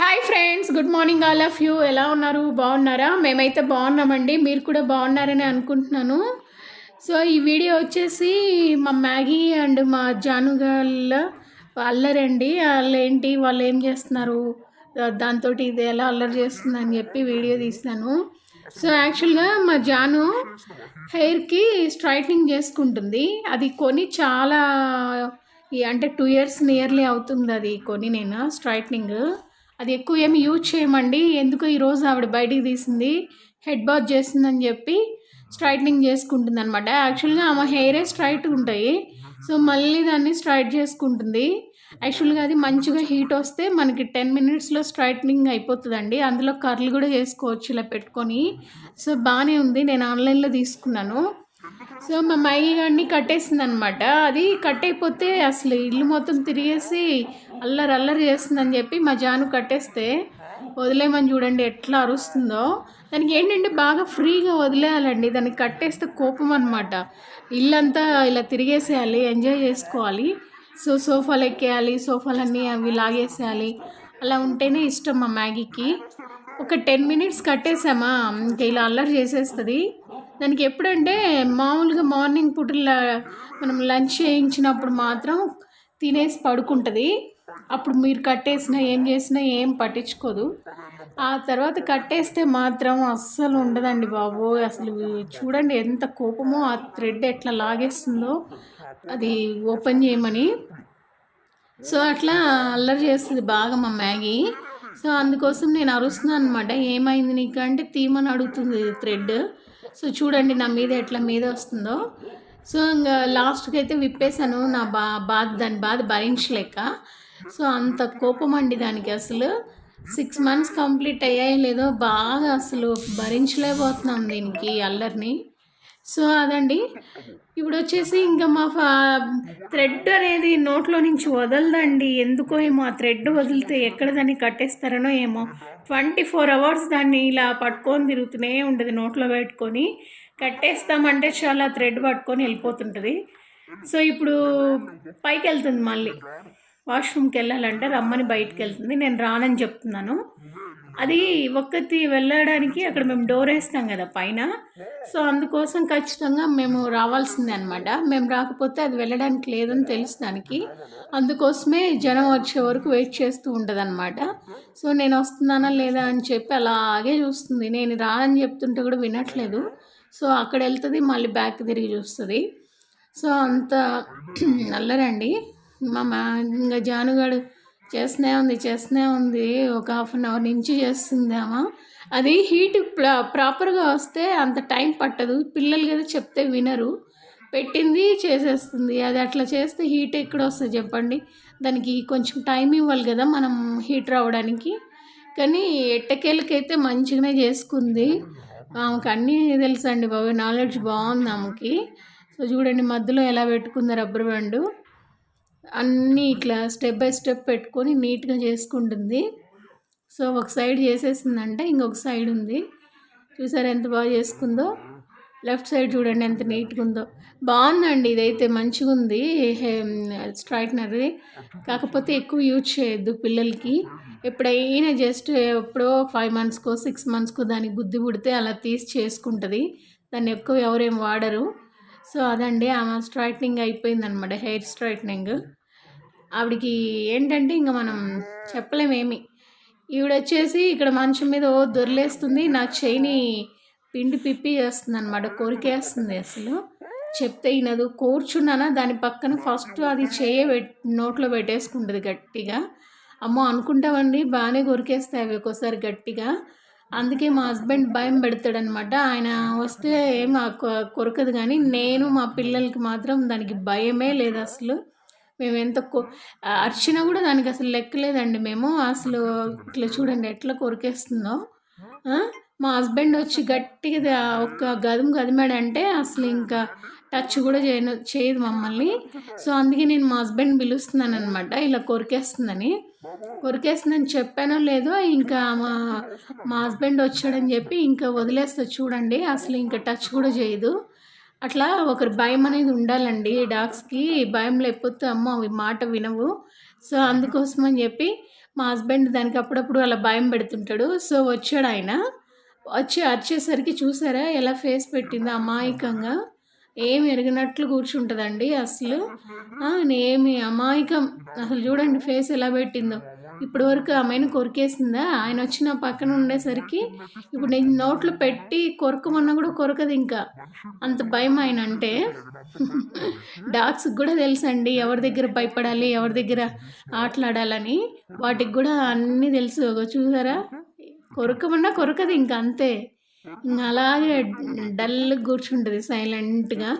Hi friends good morning all of you ఎలా ఉన్నారు? బాగున్నారా? మేమైతే బాగున్నామండి. మీరు కూడా బాగున్నారని అనుకుంటున్నాను. సో ఈ వీడియో వచ్చేసి మా మ్యాగీ అండ్ మా జానుగాళ్ళ అల్లరండి. వాళ్ళు ఏంటి వాళ్ళు ఏం చేస్తున్నారు దాంతో ఇది ఎలా అల్లరి చేస్తుందని చెప్పి వీడియో తీస్తాను సో యాక్చువల్గా మా జాను హెయిర్కి స్ట్రైట్నింగ్ చేసుకుంటుంది. అది కొని చాలా ఈ అంటే టూ ఇయర్స్ నియర్లీ అవుతుంది అది కొని నేను? స్ట్రైట్నింగ్. అది ఎక్కువ ఏమి యూజ్ చేయమండి. ఎందుకు ఈరోజు ఆవిడ బయటికి తీసింది హెడ్ బాత్ చేసిందని చెప్పి స్ట్రైట్నింగ్ చేసుకుంటుంది అనమాట యాక్చువల్గా ఆమె హెయిరే స్ట్రైట్ ఉంటాయి. సో మళ్ళీ దాన్ని స్ట్రైట్ చేసుకుంటుంది. యాక్చువల్గా అది మంచిగా హీట్ వస్తే మనకి టెన్ మినిట్స్లో స్ట్రైట్నింగ్ అయిపోతుందండి. అందులో కర్లు కూడా చేసుకోవచ్చు ఇలా పెట్టుకొని. సో బాగానే ఉంది. నేను ఆన్లైన్లో తీసుకున్నాను. సో మా మైగి గారిని కట్టేసింది అనమాట అది కట్ అయిపోతే అసలు ఇల్లు మొత్తం తిరిగేసి అల్లరి అల్లరి చేస్తుందని చెప్పి మా జాను కట్టేస్తే వదిలేమని చూడండి ఎట్లా అరుస్తుందో. దానికి ఏంటంటే బాగా ఫ్రీగా వదిలేయాలండి. దానికి కట్టేస్తే కోపం అనమాట. ఇల్లంతా ఇలా తిరిగేసేయాలి ఎంజాయ్ చేసుకోవాలి. సో సోఫాలు ఎక్కేయాలి సోఫాలన్నీ అవి లాగేసేయాలి. అలా ఉంటేనే ఇష్టం మా మ్యాగీకి. ఒక టెన్ మినిట్స్ కట్టేసామా? ఇంకా ఇలా అల్లరి చేసేస్తుంది. దానికి ఎప్పుడంటే మామూలుగా మార్నింగ్ పూటల మనం లంచ్ చేయించినప్పుడు మాత్రం తినేసి పడుకుంటుంది. అప్పుడు మీరు కట్టేసినా ఏం చేసినా ఏం పట్టించుకోదు. ఆ తర్వాత కట్టేస్తే మాత్రం అస్సలు ఉండదండి బాబు అసలు చూడండి ఎంత కోపమో ఆ థ్రెడ్ ఎట్లా లాగేస్తుందో అది ఓపెన్ చేయమని. సో అట్లా అల్లరి చేస్తుంది బాగా మా మ్యాగీ. సో అందుకోసం నేను అరుస్తున్నాను అనమాట ఏమైంది నీకు? అంటే తీమని అడుగుతుంది థ్రెడ్. సో చూడండి నా మీద ఎట్లా మీద వస్తుందో. సో ఇంకా లాస్ట్కి అయితే విప్పేశాను నా బా బాధ దాని బాధ భరించలేక. సో అంత కోపం అండి దానికి అసలు. సిక్స్ మంత్స్ కంప్లీట్ అయ్యాయి లేదో బాగా అసలు భరించలేకపోతున్నాం దీనికి అల్లరిని. సో అదండి. ఇప్పుడు వచ్చేసి ఇంకా మా ఫా థ్రెడ్ అనేది నోట్లో నుంచి వదలదండి. ఎందుకో ఏమో ఆ థ్రెడ్ వదిలితే ఎక్కడ దాన్ని కట్టేస్తారనో ఏమో. ట్వంటీ ఫోర్ అవర్స్ దాన్ని ఇలా పట్టుకొని తిరుగుతూనే ఉంటుంది నోట్లో పెట్టుకొని. కట్టేస్తామంటే చాలా థ్రెడ్ పట్టుకొని వెళ్ళిపోతుంటుంది. సో ఇప్పుడు పైకి వెళ్తుంది మళ్ళీ. వాష్రూమ్కి వెళ్ళాలంటే రమ్మని బయటకు వెళ్తుంది నేను రానని చెప్తున్నాను. అది ఒక్కటి వెళ్ళడానికి అక్కడ మేము డోర్ వేస్తాం కదా పైన. సో అందుకోసం ఖచ్చితంగా మేము రావాల్సిందే అనమాట మేము రాకపోతే అది వెళ్ళడానికి లేదని తెలుసు దానికి. అందుకోసమే జనం వచ్చే వరకు వెయిట్ చేస్తూ ఉంటుంది సో నేను వస్తున్నానా లేదా అని చెప్పి అలాగే చూస్తుంది. నేను రానని చెప్తుంటే కూడా వినట్లేదు. సో అక్కడ వెళ్తుంది మళ్ళీ బ్యాక్ తిరిగి చూస్తుంది. సో అంత నల్లరండి. మా మా ఇంకా జానుగాడు చేస్తూనే ఉంది చేస్తూనే ఉంది. ఒక హాఫ్ అన్ అవర్ నుంచి చేస్తుంది అది హీట్ ప్రాపర్గా వస్తే అంత టైం పట్టదు. పిల్లలు కదా చెప్తే వినరు. పెట్టింది చేసేస్తుంది. అది అట్లా చేస్తే హీట్ ఎక్కడ వస్తుంది చెప్పండి? దానికి కొంచెం టైం ఇవ్వాలి కదా మనం హీట్ రావడానికి. కానీ ఎట్టకేళ్ళకైతే మంచిగానే చేసుకుంది. ఆమెకు అన్నీ తెలుసండి బాబు నాలెడ్జ్ బాగుంది ఆమెకి. సో చూడండి మధ్యలో ఎలా పెట్టుకుంది రబ్బర్ బ్యాండు అన్నీ ఇట్లా స్టెప్ బై స్టెప్ పెట్టుకొని నీట్గా చేసుకుంటుంది. సో ఒక సైడ్ చేసేసిందంటే ఇంకొక సైడ్ ఉంది. చూసారు ఎంత బాగా చేసుకుందో? లెఫ్ట్ సైడ్ చూడండి ఎంత నీట్గా ఉందో. బాగుందండి ఇదైతే మంచిగా ఉంది స్ట్రైట్నర్ది కాకపోతే ఎక్కువ యూజ్ చేయొద్దు పిల్లలకి. ఎప్పుడైనా జస్ట్ ఎప్పుడో ఫైవ్ మంత్స్కో సిక్స్ మంత్స్కో దానికి బుద్ధి పుడితే అలా తీసి చేసుకుంటుంది. దాన్ని ఎక్కువ ఎవరేం వాడరు. సో అదండి. ఆమె స్ట్రైట్నింగ్ అయిపోయిందనమాట. Hair straightening. ఆవిడకి ఏంటంటే ఇంకా మనం చెప్పలేమేమి. ఈవిడ వచ్చేసి ఇక్కడ మంచం మీద ఓ దొరిలేస్తుంది. నా చేయిని పిండి పిప్పి చేస్తుంది అనమాట కొరికేస్తుంది అసలు. చెప్తే ఈయనదు కూర్చున్నానా? దాని పక్కన ఫస్ట్ అది చేయ నోట్లో పెట్టేసుకుంటుంది గట్టిగా. అమ్మో అనుకుంటామండి బాగానే కొరికేస్తాయి అవి ఒక్కోసారి గట్టిగా. అందుకే మా హస్బెండ్ భయం పెడతాడనమాట ఆయన వస్తే ఏం కొరకదు కానీ నేను మా పిల్లలకి మాత్రం దానికి భయమే లేదు అసలు. మేము ఎంత కొ అర్చినా కూడా దానికి అసలు లెక్కలేదండి మేము. అసలు ఇట్లా చూడండి ఎట్లా కొరికేస్తుందో. మా హస్బెండ్ వచ్చి గట్టిగా ఒక గదుము గదిమాడంటే అసలు ఇంకా టచ్ కూడా చేయను చేయదు మమ్మల్ని. సో అందుకే నేను మా హస్బెండ్ పిలుస్తున్నాను అనమాట ఇలా కొరికేస్తుందని. కొరికేసిందని చెప్పానో లేదో ఇంకా మా మా హస్బెండ్ వచ్చాడని చెప్పి ఇంకా వదిలేస్తా చూడండి అసలు ఇంకా టచ్ కూడా చేయదు. అట్లా ఒకరి భయం అనేది ఉండాలండి డాగ్స్కి భయం లేకపోతే అమ్మ అవి మాట వినవు. సో అందుకోసం అని చెప్పి మా హస్బెండ్ దానికి అప్పుడప్పుడు అలా భయం పెడుతుంటాడు. సో వచ్చాడు ఆయన. వచ్చి అరిచేసరికి చూసారా ఎలా ఫేస్ పెట్టిందో అమాయకంగా. ఏమి ఎరిగినట్లు కూర్చుంటుందండి అసలు. ఏమి అమాయకం. అసలు చూడండి ఫేస్ ఎలా పెట్టిందో. ఇప్పటి వరకు ఆమెను కొరికేసిందా? ఆయన వచ్చి నా పక్కన ఉండేసరికి ఇప్పుడు నేను నోట్లో పెట్టి కొరకమన్నా కూడా కొరకదు ఇంకా. అంత భయం ఆయన అంటే డాగ్స్కి కూడా తెలుసండి ఎవరి దగ్గర భయపడాలి ఎవరి దగ్గర ఆటలాడాలని. వాటికి కూడా అన్నీ తెలుసు. చూసారా? కొరకమన్నా కొరకదు ఇంకా అంతే. అలాగే డల్ కూర్చుంటుంది సైలెంట్గా.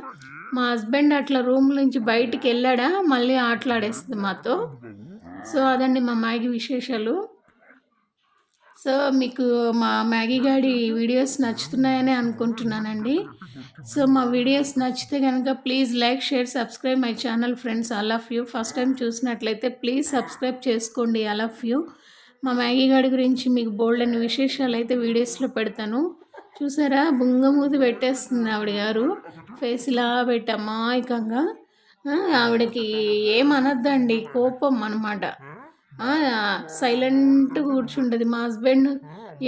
మా హస్బెండ్ అట్లా రూమ్ నుంచి బయటికి వెళ్ళాడా మళ్ళీ ఆటలాడేస్తుంది మాతో. సో అదండి మా మ్యాగీ విశేషాలు. సో మీకు మా మ్యాగీ గాడి వీడియోస్ నచ్చుతున్నాయని అనుకుంటున్నానండి. సో మా వీడియోస్ నచ్చితే కనుక please like share subscribe my channel friends. All of you. First time చూసినట్లయితే ప్లీజ్ సబ్స్క్రైబ్ చేసుకోండి. All of you. మా మ్యాగీ గాడి గురించి మీకు బోల్డ్ అనే విశేషాలు అయితే వీడియోస్లో పెడతాను. చూసారా? బుంగమూతి పెట్టేస్తుంది ఆవిడ గారు. ఫేస్ ఇలా పెట్టి అమాయకంగా. ఆవిడకి ఏమనద్దండి కోపం అనమాట సైలెంట్ కూర్చుంటుంది. మా హస్బెండ్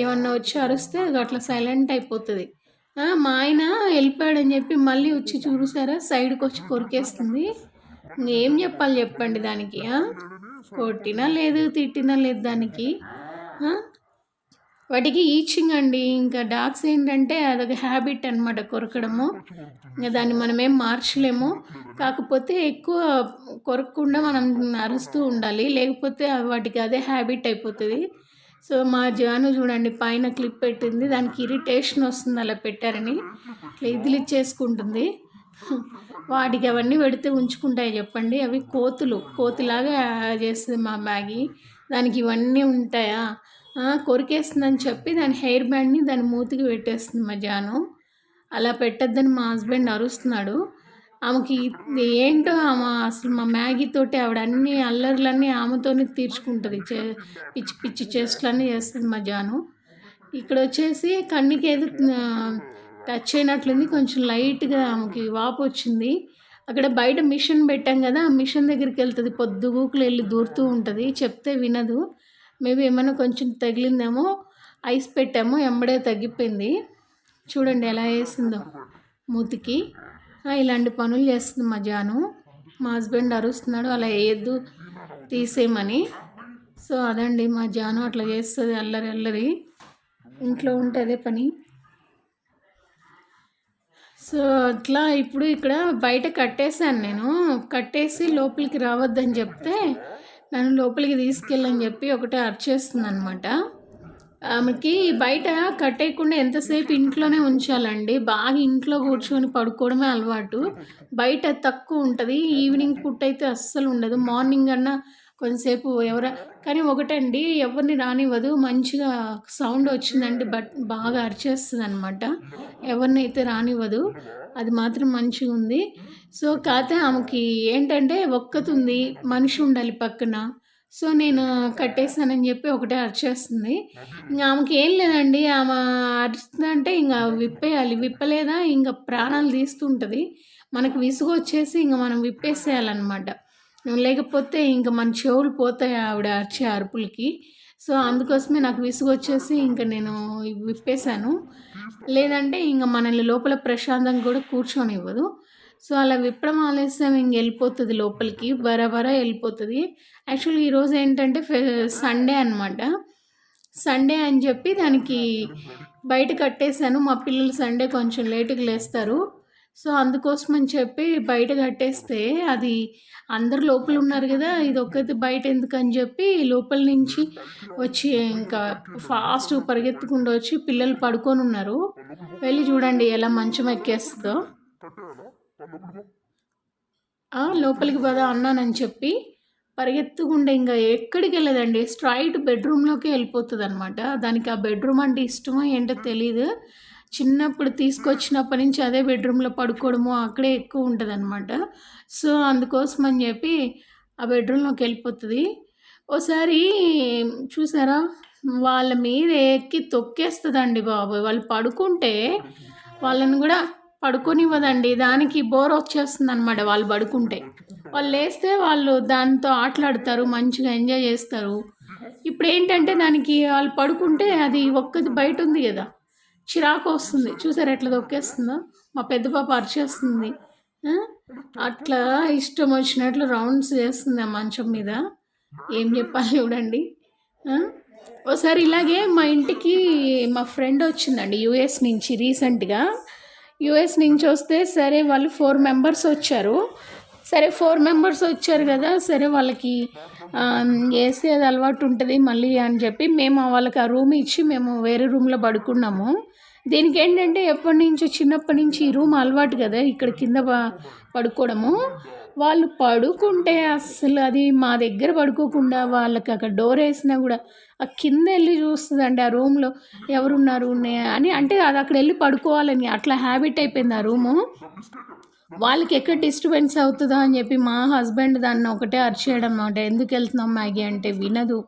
ఏమన్నా వచ్చి అరిస్తే అట్లా సైలెంట్ అయిపోతుంది. మా ఆయన వెళ్ళిపోయాడని చెప్పి మళ్ళీ వచ్చి చూసారా? సైడ్కి వచ్చి కొరికేస్తుంది. ఏం చెప్పాలి చెప్పండి దానికి కొట్టినా లేదు తిట్టినా లేదు దానికి వాటికి ఈచింగ్ అండి. ఇంకా డాగ్స్ ఏంటంటే అదొక హ్యాబిట్ అనమాట కొరకడము. ఇంకా దాన్ని మనం ఏం మార్చలేము. కాకపోతే ఎక్కువ కొరకకుండా మనం అరుస్తూ ఉండాలి. లేకపోతే వాటికి అదే హ్యాబిట్ అయిపోతుంది. సో మా జాను చూడండి పైన క్లిప్ పెట్టింది. దానికి ఇరిటేషన్ వస్తుంది అలా పెట్టారని. ఇట్లా ఇదిలిచ్చేసుకుంటుంది వాటికి అవన్నీ పెడితే ఉంచుకుంటాయి చెప్పండి. అవి కోతులు. కోతిలాగా చేస్తుంది మా మ్యాగీ. దానికి ఇవన్నీ ఉంటాయా? కొరికేస్తుందని చెప్పి దాని హెయిర్ బ్యాండ్ని దాని మూతికి పెట్టేస్తుంది మా జాను అలా పెట్టద్దని మా హస్బెండ్ అరుస్తున్నాడు. ఆమెకి ఏంటో ఆమె అసలు మా మ్యాగీ తోటి ఆవిడ అన్ని అల్లర్లన్నీ ఆమెతోనే తీర్చుకుంటుంది. చే పిచ్చి పిచ్చి చేష్టలన్నీ చేస్తుంది మా జాను ఇక్కడ వచ్చేసి కన్నుకి ఏదో టచ్ అయినట్లుంది. కొంచెం లైట్గా ఆమెకి వాపు వచ్చింది. అక్కడ బయట మిషన్ పెట్టాం కదా ఆ మిషన్ దగ్గరికి వెళ్తుంది. పొద్దుగూకులు వెళ్ళి దూరుతూ ఉంటుంది. చెప్తే వినదు. మేబీ ఏమైనా కొంచెం తగిలిందేమో ఐస్ పెట్టాము ఎంబడే తగ్గిపోయింది. చూడండి ఎలా వేసిందో మూతికి. ఇలాంటి పనులు చేస్తుంది మా జాను. మా హస్బెండ్ అరుస్తున్నాడు అలా వేయద్దు తీసేయమని. సో అదండి మా జాను అట్లా చేస్తుంది అల్లరి అల్లరి. ఇంట్లో ఉంటే అదే పని. సో అట్లా ఇప్పుడు ఇక్కడ బయట కట్టేశాను నేను. కట్టేసి లోపలికి రావద్దని చెప్తే నన్ను లోపలికి తీసుకెళ్ళని చెప్పి ఒకటే అరిచేస్తుంది అనమాట ఆమెకి బయట కట్టేయకుండా ఎంతసేపు ఇంట్లోనే ఉంచాలండి. బాగా ఇంట్లో కూర్చొని పడుకోవడమే అలవాటు. బయట తక్కువ ఉంటుంది. ఈవినింగ్ ఫుడ్ అయితే అస్సలు ఉండదు. మార్నింగ్ అన్నా కొంతసేపు ఎవర కానీ ఒకటండి ఎవరిని రానివ్వదు. మంచిగా సౌండ్ వచ్చిందంటే బట్ బాగా అరిచేస్తుంది అనమాట ఎవరినైతే రానివ్వదు అది మాత్రం మంచిగా ఉంది. సో కాకపోతే ఆమెకి ఏంటంటే ఒక్కతుంది మనిషి ఉండాలి పక్కన. సో నేను కట్టేసానని చెప్పి ఒకటే అరిచేస్తుంది. ఇంకా ఆమెకి ఏం లేదండి ఆమె అరిచిందంటే ఇంకా విప్పేయాలి. విప్పలేదా ఇంకా ప్రాణాలు తీస్తుంటుంది. మనకు విసుగు వచ్చేసి ఇంకా మనం విప్పేసేయాలన్నమాట. లేకపోతే ఇంకా మన చెవులు పోతాయి ఆవిడ అరిచే అరుపులకి. సో అందుకోసమే నాకు విసుగు వచ్చేసి ఇంకా నేను విప్పేశాను. లేదంటే ఇంకా మనల్ని లోపల ప్రశాంతంగా కూడా కూర్చొని ఇవ్వదు సో అలా విప్పడం ఆలస్యం ఇంక వెళ్ళిపోతుంది లోపలికి. బరాబరా వెళ్ళిపోతుంది. యాక్చువల్లీ ఈరోజు ఏంటంటే సండే అనమాట సండే అని చెప్పి దానికి బయట కట్టేశాను. మా పిల్లలు సండే కొంచెం లేటుగా లేస్తారు. సో అందుకోసం అని చెప్పి బయట కట్టేస్తే అది అందరు లోపల ఉన్నారు కదా ఇది ఒక్కటి బయట ఎందుకు అని చెప్పి లోపల నుంచి వచ్చి ఇంకా ఫాస్ట్ పరిగెత్తుకుంటూ వచ్చి పిల్లలు పడుకొని ఉన్నారు. వెళ్ళి చూడండి ఎలా మంచం ఎక్కేస్తుందో. లోపలికి పద అన్నానని చెప్పి పరిగెత్తుకుండా ఇంకా ఎక్కడికి వెళ్ళదండి స్ట్రైట్ బెడ్రూమ్లోకి వెళ్ళిపోతుంది అనమాట దానికి ఆ బెడ్రూమ్ అంటే ఇష్టమో ఏంటో తెలియదు చిన్నప్పుడు తీసుకొచ్చినప్పటి నుంచి అదే బెడ్రూమ్లో పడుకోవడము అక్కడే ఎక్కువ ఉంటుంది అనమాట సో అందుకోసం అని చెప్పి ఆ బెడ్రూమ్లోకి వెళ్ళిపోతుంది. ఓసారి చూసారా? వాళ్ళ మీద ఎక్కి తొక్కేస్తుందండి బాబు వాళ్ళు పడుకుంటే వాళ్ళని కూడా పడుకోనివ్వదండి. దానికి బోర్ వచ్చేస్తుంది అనమాట వాళ్ళు పడుకుంటే. వాళ్ళు లేస్తే వాళ్ళు దాంతో ఆటలాడతారు మంచిగా ఎంజాయ్ చేస్తారు. ఇప్పుడు ఏంటంటే దానికి వాళ్ళు పడుకుంటే అది ఒక్కది బయట ఉంది కదా. చిరాకు వస్తుంది చూసారు ఎట్లా దొక్కేస్తుందో మా పెద్ద పాప అరిచేస్తుంది. అట్లా ఇష్టం వచ్చినట్లు రౌండ్స్ చేస్తుంది ఆ మంచం మీద. ఏం చెప్పాలి చూడండి. ఒకసారి ఇలాగే మా ఇంటికి మా ఫ్రెండ్ వచ్చిందండి యూఎస్ నుంచి రీసెంట్గా. యూఎస్ నుంచి వస్తే సరే వాళ్ళు ఫోర్ మెంబర్స్ వచ్చారు. సరే ఫోర్ మెంబర్స్ వచ్చారు కదా సరే వాళ్ళకి ఏసీ అది అలవాటు ఉంటుంది మళ్ళీ అని చెప్పి మేము వాళ్ళకి ఆ రూమ్ ఇచ్చి మేము వేరే రూమ్లో పడుకున్నాము. దీనికి ఏంటంటే ఎప్పటి నుంచో చిన్నప్పటి నుంచి ఈ రూమ్ అలవాటు కదా ఇక్కడ కింద పడుకోవడము. వాళ్ళు పడుకుంటే అసలు అది మా దగ్గర పడుకోకుండా వాళ్ళకి అక్కడ డోర్ వేసినా కూడా ఆ కింద వెళ్ళి చూస్తుందండి ఆ రూమ్లో ఎవరున్నారు అని అంటే అది అక్కడ వెళ్ళి పడుకోవాలని అట్లా హ్యాబిట్ అయిపోయింది ఆ రూము. వాళ్ళకి ఎక్కడ డిస్టర్బెన్స్ అవుతుందా అని చెప్పి మా హస్బెండ్ దాన్ని ఒకటే అరిచేయడం అన్నమాట ఎందుకు వెళ్తున్నాం మ్యాగీ? అంటే వినదు.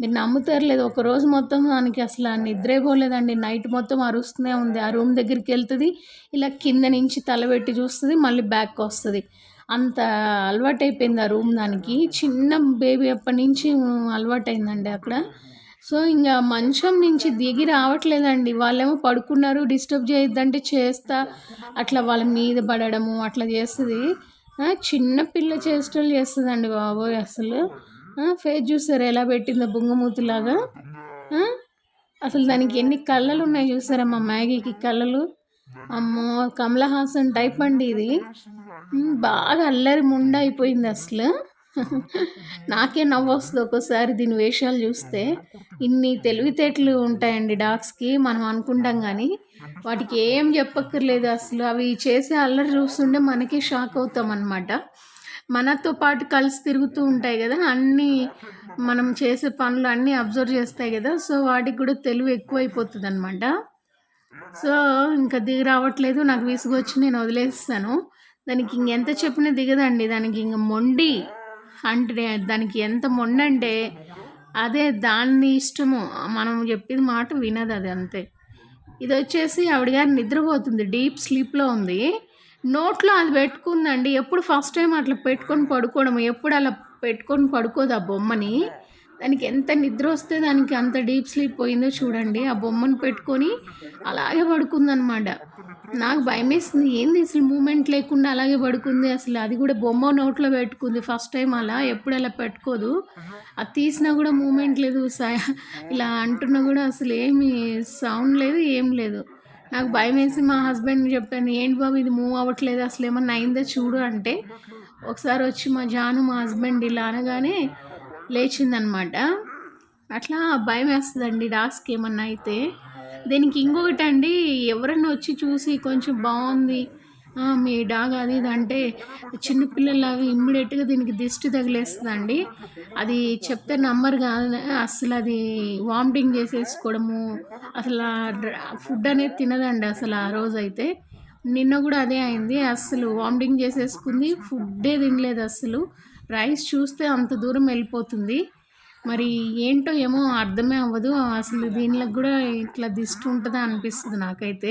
మీరు నమ్ముతారు లేదు. ఒక రోజు మొత్తం దానికి అసలు ఆ నిద్రే పోలేదండి. నైట్ మొత్తం అరుస్తూనే ఉంది. ఆ రూమ్ దగ్గరికి వెళ్తుంది ఇలా కింద నుంచి తలబెట్టి చూస్తుంది మళ్ళీ బ్యాక్ వస్తుంది. అంత అలవాటైపోయింది ఆ రూమ్ దానికి. చిన్న బేబీ అప్పటి నుంచి అలవాటైందండి అక్కడ. సో ఇంకా మంచం నుంచి దిగి రావట్లేదండి. వాళ్ళేమో పడుకున్నారు డిస్టర్బ్ చేయొద్దంటే చేస్తా అట్లా వాళ్ళ మీద పడడము అట్లా చేస్తుంది. చిన్న పిల్ల చేష్టలు చేస్తుందండి బాబోయ్ అసలు. ఫేస్ చూసారా ఎలా పెట్టిందో బుంగమూతిలాగా? అసలు దానికి ఎన్ని కళ్ళలు ఉన్నాయి చూసారా మా మ్యాగీకి కళ్ళలు? అమ్మో కమలహాసన్ టైప్ అండి ఇది. బాగా అల్లరి ముండ అయిపోయింది అసలు. నాకే నవ్వు వస్తుంది ఒక్కోసారి దీని వేషాలు చూస్తే. ఇన్ని తెలివితేటలు ఉంటాయండి డాగ్స్కి మనం అనుకుంటాం కానీ. వాటికి ఏం చెప్పక్కర్లేదు అసలు. అవి చేసే అల్లరి చూస్తుంటే మనకే షాక్ అవుతాం అనమాట మనతో పాటు కలిసి తిరుగుతూ ఉంటాయి కదా అన్నీ మనం చేసే పనులు అన్నీ అబ్జర్వ్ చేస్తాయి కదా సో వాటికి కూడా తెలివి ఎక్కువైపోతుంది అనమాట సో ఇంకా దిగి రావట్లేదు నాకు విసుగొచ్చి నేను వదిలేస్తాను. దానికి ఇంకెంత చెప్పినా దిగదండి దానికి ఇంక మొండి అంటే దానికి ఎంత మొండంటే అంటే అదే దాన్ని ఇష్టము. మనం చెప్పిన మాట వినదు అది అంతే. ఇది వచ్చేసి ఆవిడ గారు నిద్రపోతుంది డీప్ స్లీప్లో ఉంది. నోట్లో అది పెట్టుకుందండి. ఎప్పుడు ఫస్ట్ టైం అట్లా పెట్టుకొని పడుకోవడం ఎప్పుడు అలా పెట్టుకొని పడుకోదు ఆ బొమ్మని. దానికి ఎంత నిద్ర వస్తే దానికి అంత డీప్ స్లీప్ పోయిందో చూడండి. ఆ బొమ్మను పెట్టుకొని అలాగే పడుకుందనమాట. నాకు భయం వేసింది ఏంది అసలు మూమెంట్ లేకుండా అలాగే పడుకుంది? అసలు అది కూడా బొమ్మ నోట్లో పెట్టుకుంది. ఫస్ట్ టైం అలా ఎప్పుడు అలా పెట్టుకోదు. అది తీసినా కూడా మూమెంట్ లేదు. స- ఇలా అంటున్నా కూడా అసలు ఏమి సౌండ్ లేదు ఏం లేదు. నాకు భయం వేసి మా హస్బెండ్ చెప్పాను ఏంటి బాబు ఇది మూవ్ అవ్వట్లేదు అసలు ఏమన్నా అయిందో చూడు అంటే ఒకసారి వచ్చి మా జాను మా హస్బెండ్ ఇలా అనగానే లేచిందనమాట. అట్లా భయం వేస్తుందండి డాస్క్ ఏమన్నా అయితే. దీనికి ఇంకొకటి అండి ఎవరన్నా వచ్చి చూసి కొంచెం బాగుంది మీ డాగ్ అది ఇది అంటే చిన్నపిల్లలాగా ఇమ్మీడియట్గా దీనికి దిష్టి తగిలేస్తుందండి. అది చెప్తే నంబర్ కాదు అసలు అది వామిటింగ్ చేసేసుకోవడము అసలు ఫుడ్ అనేది తినదండి అసలు ఆ రోజు అయితే నిన్న కూడా అదే అయింది అస్సలు వామిటింగ్ చేసేసుకుంది ఫుడ్డే తినలేదు అస్సలు రైస్ చూస్తే అంత దూరం వెళ్ళిపోతుంది. మరి ఏంటో ఏమో అర్థమే అవ్వదు అసలు దీనిలో కూడా ఇట్లా దిష్టి ఉంటుందా అనిపిస్తుంది నాకైతే.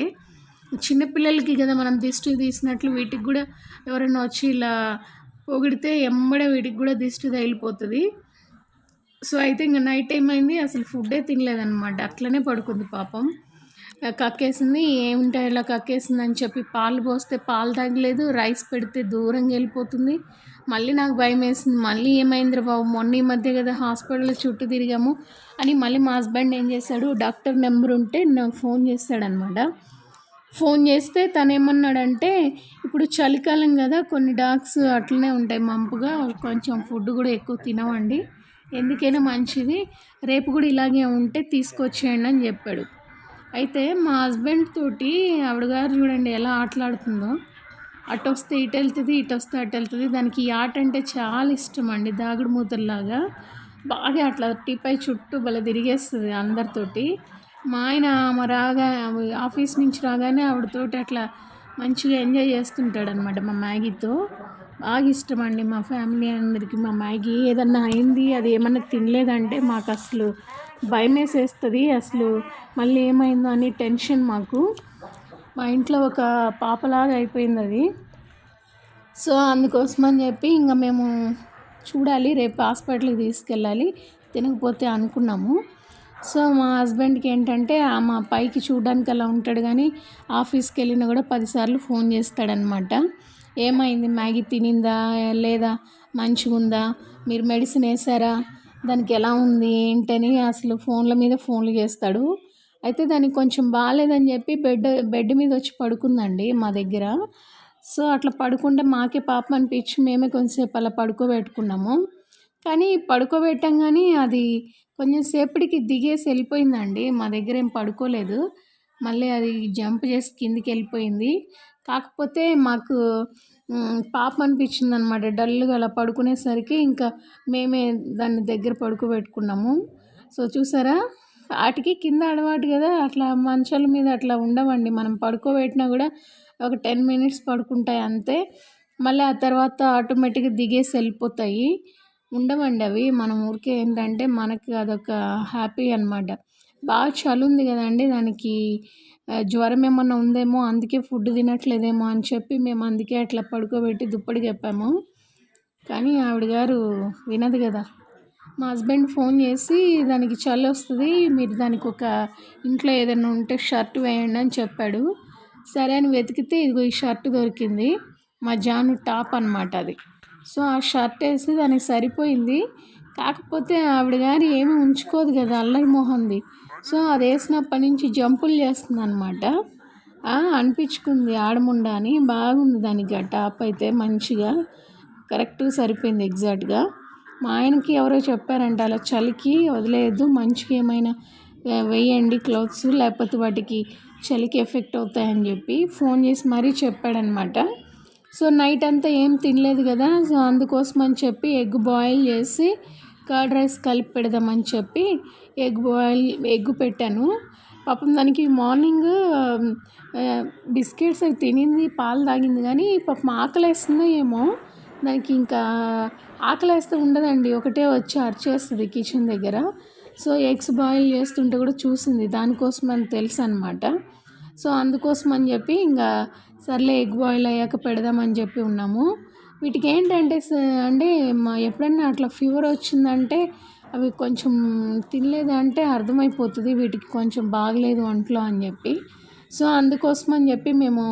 చిన్నపిల్లలకి కదా మనం దిష్టి తీసినట్లు వీటికి కూడా ఎవరైనా వచ్చి ఇలా పొగిడితే ఎమ్మడే వీటికి కూడా దిష్టి తగిలిపోతుంది. సో అయితే ఇంకా నైట్ టైం అయింది. అసలు ఫుడ్డే తినలేదన్నమాట. అట్లనే పడుకుంది పాపం. కక్కేసింది. ఏమిటో ఇలా కక్కేసింది అని చెప్పి పాలు పోస్తే పాలు తాగలేదు. రైస్ పెడితే దూరంగా వెళ్ళిపోతుంది. మళ్ళీ నాకు భయం వేసింది. మళ్ళీ ఏమైందిరా బాబు? మొన్న ఈ మధ్య కదా హాస్పిటల్ చుట్టూ తిరిగాము అని మళ్ళీ మా హస్బెండ్ ఏం చేశాడు? డాక్టర్ నెంబర్ ఉంటే నాకు ఫోన్ చేస్తాడనమాట ఫోన్ చేస్తే తను ఏమన్నాడంటే ఇప్పుడు చలికాలం కదా కొన్ని డాగ్స్ అట్లనే ఉంటాయి మంపుగా కొంచెం ఫుడ్ కూడా ఎక్కువ తినవండి. ఎందుకైనా మంచిది. రేపు కూడా ఇలాగే ఉంటే తీసుకొచ్చేయండి అని చెప్పాడు. అయితే మా హస్బెండ్ తోటి ఆవిడగారు చూడండి ఎలా ఆటలాడుతుందో. అటు వస్తే ఇటు వెళ్తుంది ఇటు వస్తే అటు వెళ్తుంది. దానికి ఈ ఆట అంటే చాలా ఇష్టం అండి దాగుడు మూతల్లాగా. బాగా అట్లా టీపై చుట్టూ భలే తిరిగేస్తుంది అందరితోటి. మా ఆయన ఆమె రాగా ఆఫీస్ నుంచి రాగానే ఆవిడతోటి అట్లా మంచిగా ఎంజాయ్ చేస్తుంటాడనమాట మా మ్యాగీతో. బాగా ఇష్టం అండి మా ఫ్యామిలీ అందరికీ. మా మ్యాగీ ఏదన్నా అయింది అది ఏమన్నా తినలేదంటే మాకు అసలు భయం వేసేస్తుంది. అసలు మళ్ళీ ఏమైందో అని టెన్షన్ మాకు. మా ఇంట్లో ఒక పాపలాగా అయిపోయింది అది. సో అందుకోసం అని చెప్పి ఇంకా మేము చూడాలి రేపు హాస్పిటల్కి తీసుకెళ్ళాలి తినకపోతే అనుకున్నాము. సో మా హస్బెండ్కి ఏంటంటే ఆ మా పైకి చూడడానికి అలా ఉంటాడు కానీ ఆఫీస్కి వెళ్ళినా కూడా పదిసార్లు ఫోన్ చేస్తాడనమాట. ఏమైంది? మ్యాగీ తినిందా? లేదా? మంచిగా ఉందా మీరు మెడిసిన్ వేసారా? దానికి ఎలా ఉంది? ఏంటని అసలు ఫోన్ల మీద ఫోన్లు చేస్తాడు. అయితే దానికి కొంచెం బాగాలేదని చెప్పి బెడ్ బెడ్ మీద వచ్చి పడుకుందండి మా దగ్గర. సో అట్లా పడుకుంటే మాకే పాపం అనిపించి మేమే కొంచెంసేపు అలా పడుకోబెట్టుకున్నాము. కానీ పడుకోబెట్టాం కానీ అది కొంచెం సేపటికి దిగేసి వెళ్ళిపోయిందండి. మా దగ్గర ఏం పడుకోలేదు. మళ్ళీ అది జంప్ చేసి కిందికి వెళ్ళిపోయింది. కాకపోతే మాకు పాప పాపం అనిపించింది అనమాట డల్గా అలా పడుకునేసరికి ఇంకా మేమే దాన్ని దగ్గర పడుకోబెట్టుకున్నాము. సో చూసారా? వాటికి కింద అలవాటు కదా. అట్లా మంచాల మీద అట్లా ఉండవండి. మనం పడుకోబెట్టినా కూడా ఒక టెన్ మినిట్స్ పడుకుంటాయి అంతే. మళ్ళీ ఆ తర్వాత ఆటోమేటిక్గా దిగేసి వెళ్ళిపోతాయి. ఉండవండి అవి. మనం ఊరికే ఏంటంటే మనకి అదొక హ్యాపీ అనమాట బాగా చలి ఉంది కదండి దానికి. జ్వరం ఏమన్నా ఉందేమో అందుకే ఫుడ్ తినట్లేదేమో అని చెప్పి మేము అందుకే అట్లా పడుకోబెట్టి దుప్పటి చెప్పాము కానీ ఆవిడ గారు వినదు కదా. మా హస్బెండ్ ఫోన్ చేసి దానికి చలి వస్తుంది మీరు దానికి ఒక ఇంట్లో ఏదైనా ఉంటే షర్ట్ వేయండి అని చెప్పాడు. సరే అని వెతికితే ఇదిగో ఈ షర్ట్ దొరికింది. మా జాను టాప్ అనమాట అది. సో ఆ షర్ట్ వేసి దానికి సరిపోయింది. కాకపోతే ఆవిడ గారు ఏమీ ఉంచుకోదు కదా అల్లరి మొహంది. సో అది వేసినప్పటి నుంచి జంపులు చేస్తుంది అనమాట అనిపించుకుంది ఆడముండ అని. బాగుంది దానికి ఆ టాప్ అయితే మంచిగా. కరెక్ట్గా సరిపోయింది ఎగ్జాక్ట్గా. మా ఆయనకి ఎవరో చెప్పారంట అలా చలికి వదిలేదు మంచిగా ఏమైనా వేయండి క్లోత్స్ లేకపోతే వాటికి చలికి ఎఫెక్ట్ అవుతాయని చెప్పి ఫోన్ చేసి మరీ చెప్పాడనమాట సో నైట్ అంతా ఏం తినలేదు కదా సో అందుకోసం అని చెప్పి ఎగ్ బాయిల్ చేసి కర్డ్ రైస్ కలిపి పెడదామని చెప్పి ఎగ్ బాయిల్ ఎగ్ పెట్టాను. పాపం దానికి మార్నింగ్ బిస్కెట్స్ అవి తినింది పాలు తాగింది కానీ పాపం ఆకలి వేస్తుందో ఏమో. దానికి ఇంకా ఆకలి వేస్తే ఉండదండి ఒకటే వచ్చి అరిచేస్తుంది కిచెన్ దగ్గర. సో ఎగ్స్ బాయిల్ చేస్తుంటే కూడా చూసింది దానికోసం అని తెలుసు అనమాట సో అందుకోసం అని చెప్పి ఇంకా సర్లే ఎగ్ బాయిల్ అయ్యాక పెడదామని చెప్పి ఉన్నాము. వీటికి ఏంటంటే అంటే మా ఎప్పుడైనా అట్లా ఫీవర్ వచ్చిందంటే అవి కొంచెం తినలేదంటే అర్థమైపోతుంది వీటికి కొంచెం బాగలేదు ఒంట్లో అని చెప్పి. సో అందుకోసం అని చెప్పి మేము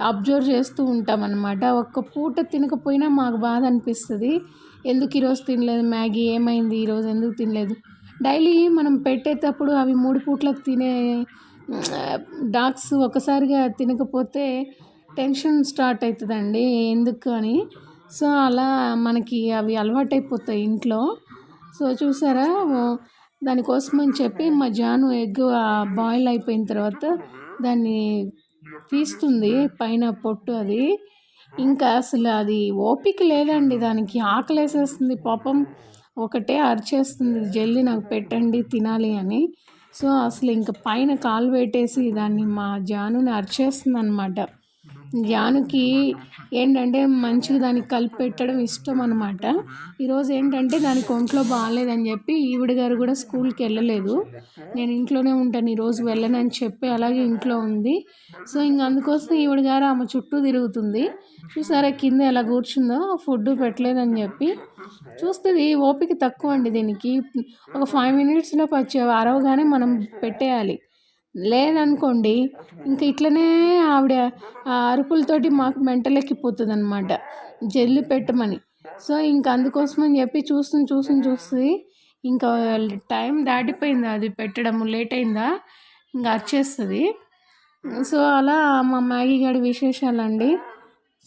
అబ్జర్వ్ చేస్తూ ఉంటాం అనమాట ఒక్క పూట తినకపోయినా మాకు బాధ అనిపిస్తుంది. ఎందుకు ఈరోజు తినలేదు? మ్యాగీ ఏమైంది? ఈరోజు ఎందుకు తినలేదు? డైలీ మనం పెట్టేటప్పుడు అవి మూడు పూట్లకు తినే డాగ్స్ ఒకసారిగా తినకపోతే టెన్షన్ స్టార్ట్ అవుతుందండి ఎందుకు అని సో అలా మనకి అవి అలవాటైపోతాయి ఇంట్లో. సో చూసారా దానికోసం అని చెప్పి మా జాను ఎగ్ బాయిల్ అయిపోయిన తర్వాత దాన్ని తీస్తుంది పైన పొట్టు అది. ఇంకా అసలు అది ఓపిక లేదండి దానికి ఆకలి వేసేస్తుంది పాపం. ఒకటే అరిచేస్తుంది జల్లి నాకు పెట్టండి తినాలి అని. సో అసలు ఇంకా పైన కాలు పెట్టేసి దాన్ని మా జానుని అరిచేస్తుంది అనమాట జానుకి ఏంటంటే మంచిగా దానికి కలిపి పెట్టడం ఇష్టం అనమాట ఈరోజు ఏంటంటే దానికి ఒంట్లో బాగాలేదని చెప్పి ఈవిడ గారు కూడా స్కూల్కి వెళ్ళలేదు. నేను ఇంట్లోనే ఉంటాను ఈరోజు వెళ్ళనని చెప్పి అలాగే ఇంట్లో ఉంది. సో ఇంక అందుకోసం ఈవిడ గారు ఆమె చుట్టూ తిరుగుతుంది. చూసారా కింద ఎలా కూర్చుందో ఫుడ్ పెట్టలేదని చెప్పి. చూస్తుంది ఓపిక తక్కువ అండి దీనికి. ఒక ఫైవ్ మినిట్స్లో పచ్చి అరవగానే మనం పెట్టేయాలి. లేదనుకోండి ఇంకా ఇట్లనే ఆవిడ ఆ అరుపులతోటి మాకు మెంటల్ ఎక్కిపోతుంది అనమాట జల్లి పెట్టమని. సో ఇంకా అందుకోసమని చెప్పి చూస్తుంది చూస్తుంది చూస్తుంది ఇంకా టైం దాటిపోయిందా. అది పెట్టడం లేట్ అయిందా ఇంకా వచ్చేస్తుంది. సో అలా మా మ్యాగీ గడి విశేషాలండి.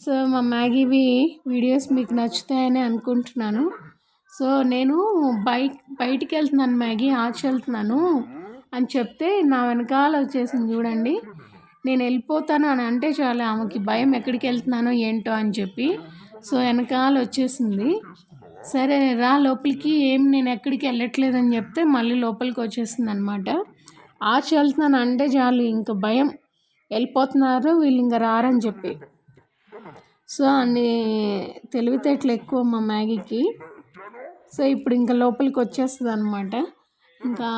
సో మా మ్యాగీవి వీడియోస్ మీకు నచ్చుతాయని అనుకుంటున్నాను. సో నేను బైక్ బయటికి వెళ్తున్నాను మ్యాగీ ఆచి వెళ్తున్నాను అని చెప్తే నా వెనకాల వచ్చేసింది చూడండి. నేను వెళ్ళిపోతాను అని అంటే చాలు ఆమెకి భయం ఎక్కడికి వెళ్తున్నానో ఏంటో అని చెప్పి. సో వెనకాల వచ్చేసింది. సరే రా లోపలికి. ఏం నేను ఎక్కడికి వెళ్ళట్లేదని చెప్తే మళ్ళీ లోపలికి వచ్చేసింది అనమాట ఆచి వెళ్తున్నాను అంటే చాలు ఇంకా భయం. వెళ్ళిపోతున్నారు వీళ్ళు ఇంకా రారని చెప్పి. సో అన్ని తెలివితేటలు ఎక్కువ మా మ్యాగీకి. సో ఇప్పుడు ఇంకా లోపలికి వచ్చేస్తుంది అనమాట ఇంకా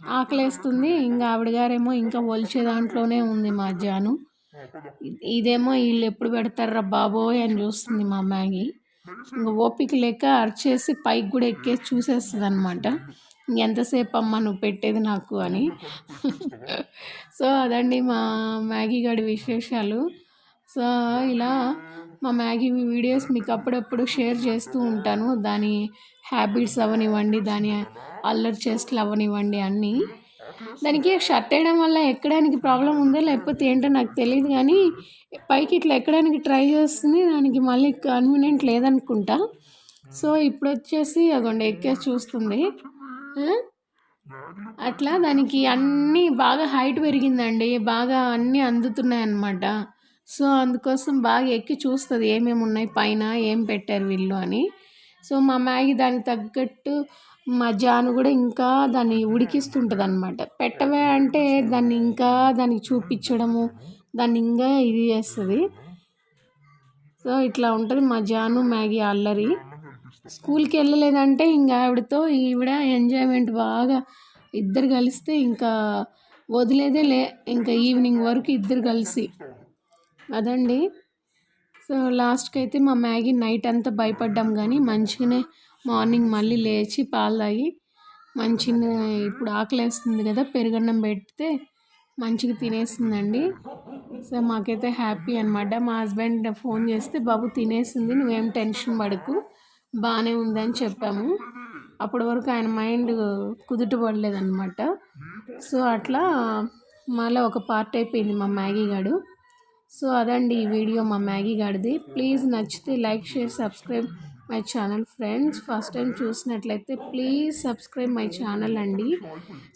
ఆకలేస్తుంది. ఇంకా ఆవిడగారేమో ఇంకా ఒలిచే దాంట్లోనే ఉంది మా జాను ఇదేమో వీళ్ళు ఎప్పుడు పెడతారా బాబోయ్ అని చూస్తుంది మా మ్యాగీ. ఇంకా ఓపిక లేక అరిచేసి పైకి కూడా ఎక్కేసి చూసేస్తుంది అనమాట ఎంతసేపు అమ్మ నువ్వు పెట్టేది నాకు అని. సో అదండి మా మ్యాగీ గడి విశేషాలు. సో ఇలా మా మ్యాగీ వీడియోస్ మీకు అప్పుడప్పుడు షేర్ చేస్తూ ఉంటాను. దాని హ్యాబిట్స్ అవనివ్వండి దాని అల్లరి చెస్ట్లు అవనివ్వండి అన్నీ. దానికి షర్ట్ వేయడం వల్ల ఎక్కడానికి ప్రాబ్లం ఉందో లేకపోతే ఏంటో నాకు తెలియదు కానీ పైకి ఇట్లా ఎక్కడానికి ట్రై చేస్తుంది దానికి మళ్ళీ కన్వీనియంట్ లేదనుకుంటా. సో ఇప్పుడు వచ్చేసి అగొండ ఎక్కే చూస్తుంది. అట్లా దానికి అన్నీ బాగా హైట్ పెరిగిందండి బాగా అన్నీ అందుతున్నాయి అన్నమాట సో అందుకోసం బాగా ఎక్కి చూస్తుంది ఏమేమి ఉన్నాయి పైన ఏం పెట్టారు వీళ్ళు అని. సో మా మ్యాగీ దానికి తగ్గట్టు మా జాను కూడా ఇంకా దాన్ని ఉడికిస్తుంటుంది అనమాట పెట్టవే అంటే దాన్ని ఇంకా దానికి చూపించడము దాన్ని ఇంకా ఇది చేస్తుంది. సో ఇట్లా ఉంటుంది మా జాను మ్యాగీ అల్లరి. స్కూల్కి వెళ్ళలేదంటే ఇంకా ఆవిడతో ఈవిడ ఎంజాయ్మెంట్ బాగా ఇద్దరు కలిస్తే ఇంకా వదిలేదే లే ఇంకా ఈవినింగ్ వరకు ఇద్దరు కలిసి. అదండి. సో లాస్ట్కి అయితే మా మ్యాగీ నైట్ అంతా భయపడ్డాం కానీ మంచిగానే మార్నింగ్ మళ్ళీ లేచి పాలు తాగి మంచిగా ఇప్పుడు ఆకలేస్తుంది కదా పెరుగన్నం పెడితే మంచిగా తినేసిందండి. సో మాకైతే హ్యాపీ అనమాట మా హస్బెండ్ ఫోన్ చేస్తే బాబు తినేసింది నువ్వేం టెన్షన్ పడకు బాగానే ఉందని చెప్పాము. అప్పటి వరకు ఆయన మైండ్ కుదుట పడలేదన్నమాట సో అట్లా మళ్ళీ ఒక పార్ట్ అయిపోయింది మా మ్యాగీ గాడు. సో అదండి ఈ వీడియో మా మ్యాగీ గాడిది ప్లీజ్ నచ్చితే like share subscribe my channel friends. First time చూసినట్లయితే ప్లీజ్ సబ్స్క్రైబ్ మై ఛానల్ అండి.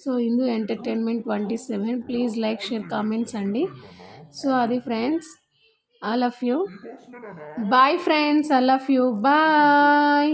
So Hindu entertainment twenty seven. Please like share comments అండి. సో అది friends I love you bye friends I love you bye